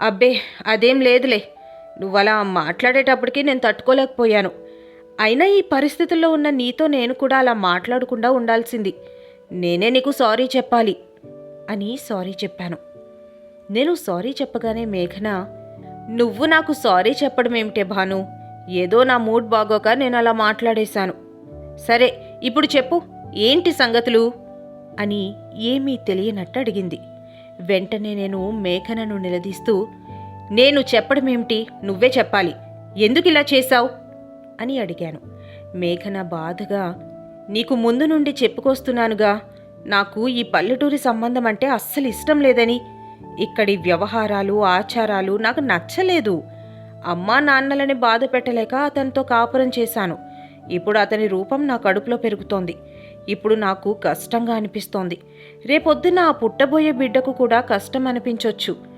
అబ్బే అదేం లేదులే. నువ్వు అలా మాట్లాడేటప్పటికి నేను తట్టుకోలేకపోయాను. అయినా ఈ పరిస్థితుల్లో ఉన్న నీతో నేను కూడా అలా మాట్లాడకుండా ఉండాల్సింది. నేనే నీకు సారీ చెప్పాలి అని సారీ చెప్పాను. నేను సారీ చెప్పగానే మేఘన నువ్వు నాకు సారీ చెప్పడం ఏమిటే భాను? ఏదో నా మూడ్ బాగోక నేను అలా మాట్లాడేశాను. సరే ఇప్పుడు చెప్పు ఏంటి సంగతులు? అని ఏమీ తెలియనట్టు అడిగింది. వెంటనే నేను మేఘనను నిలదీస్తూ నేను చెప్పడమేమిటి? నువ్వే చెప్పాలి. ఎందుకు ఇలా చేశావు? అని అడిగాను. మేఘన బాధగా నీకు ముందు నుండి చెప్పుకొస్తున్నానుగా. నాకు ఈ పల్లెటూరి సంబంధం అంటే అస్సలు ఇష్టం లేదని. ఇక్కడి వ్యవహారాలు ఆచారాలు నాకు నచ్చలేదు. అమ్మా నాన్నలని బాధ పెట్టలేక అతనితో కాపురం చేశాను. ఇప్పుడు అతని రూపం నా కడుపులో పెరుగుతోంది. ఇప్పుడు నాకు కష్టంగా అనిపిస్తోంది. రేపొద్దున ఆ పుట్టబోయే బిడ్డకు కూడా కష్టం అనిపించొచ్చు